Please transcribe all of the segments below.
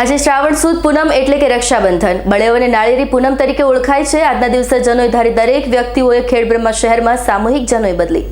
આજે શ્રાવણ સુદ પૂનમ એટલે કે રક્ષાબંધન. બળેઓને નાળિયેરી પૂનમ તરીકે ઓળખાય છે. આજના દિવસે જનોઈ ધારી દરેક વ્યક્તિઓએ ખેડબ્રહ્મા શહેરમાં સામૂહિક જનોઈ બદલી.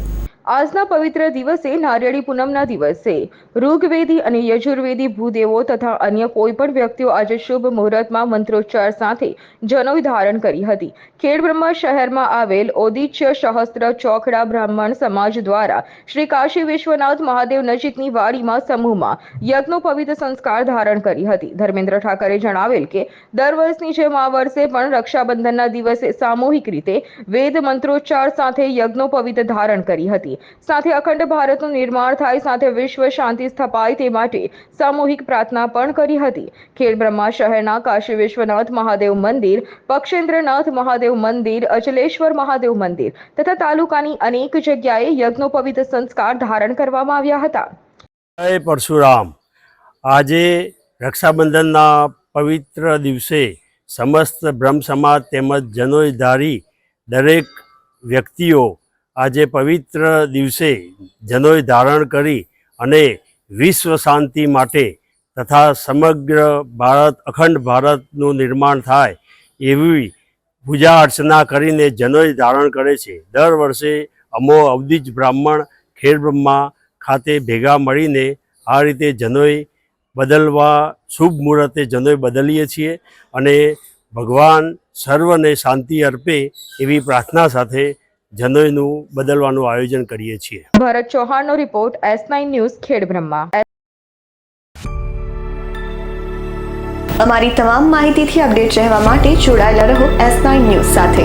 આજના પવિત્ર દિવસે નારિયેળી પૂનમના દિવસે ઋગ્વેદી અને યજુર્વેદી ભૂદેવો તથા અન્ય કોઈ પણ વ્યક્તિઓ આજે શુભ મુહૂર્તમાં મંત્રોચ્ચાર સાથે જનોઈ ધારણ કરી હતી. ખેડબ્રહ્મા શહેરમાં આવેલ ઓદિચ્ય સહસ્ત્ર ચોકડા બ્રાહ્મણ સમાજ દ્વારા શ્રી કાશી વિશ્વનાથ મહાદેવ નજીકની વાડીમાં સમૂહમાં યજ્ઞોપવિત સંસ્કાર ધારણ કરી હતી. ધર્મેન્દ્ર ઠાકરે જણાવેલ કે, દર વર્ષની જેમ આ વર્ષે પણ રક્ષાબંધનના દિવસે સામૂહિક રીતે વેદ મંત્રોચ્ચાર સાથે યજ્ઞોપવિત ધારણ કરી હતી. સાથે અખંડ ભારતનું નિર્માણ થાય, સાથે વિશ્વ શાંતિ સ્થપાય તે માટે સામૂહિક પ્રાર્થના પણ કરી હતી. ખેડબ્રહ્મા શહેરના કાશી વિશ્વનાથ મહાદેવ મંદિર, પક્ષેન્દ્રનાથ મહાદેવ મંદિર, અચલેશ્વર મહાદેવ મંદિર તથા તાલુકાની અનેક જગ્યાએ યજ્ઞોપવિત સંસ્કાર ધારણ કરવામાં આવ્યા હતા. જય પરશુરામ. આજે રક્ષાબંધનના પવિત્ર દિવસે સમસ્ત બ્રહ્મ સમાજ તેમજ જનોયધારી દરેક વ્યક્તિઓ આજે પવિત્ર દિવસે જનોઈ ધારણ કરી અને વિશ્વ શાંતિ માટે તથા સમગ્ર ભારત, અખંડ ભારતનું નિર્માણ થાય એવી પૂજા અર્ચના કરીને જનોઈ ધારણ કરે છે. દર વર્ષે અમો અવધિજ બ્રાહ્મણ ખેરબ્રહ્મા ખાતે ભેગા મળીને આ રીતે જનોઈ બદલવા શુભ મુહૂર્તે જનોઈ બદલીએ છીએ અને ભગવાન સર્વને શાંતિ અર્પે એવી પ્રાર્થના સાથે જનોઈનું બદલવાનું આયોજન કરીએ છીએ. Bharat ચૌહાણનો report S nine news Khedbrahma અમારી તમામ માહિતીથી અપડેટ રહેવા માટે જોડાયેલા રહો એસ નાઇન ન્યૂઝ સાથે.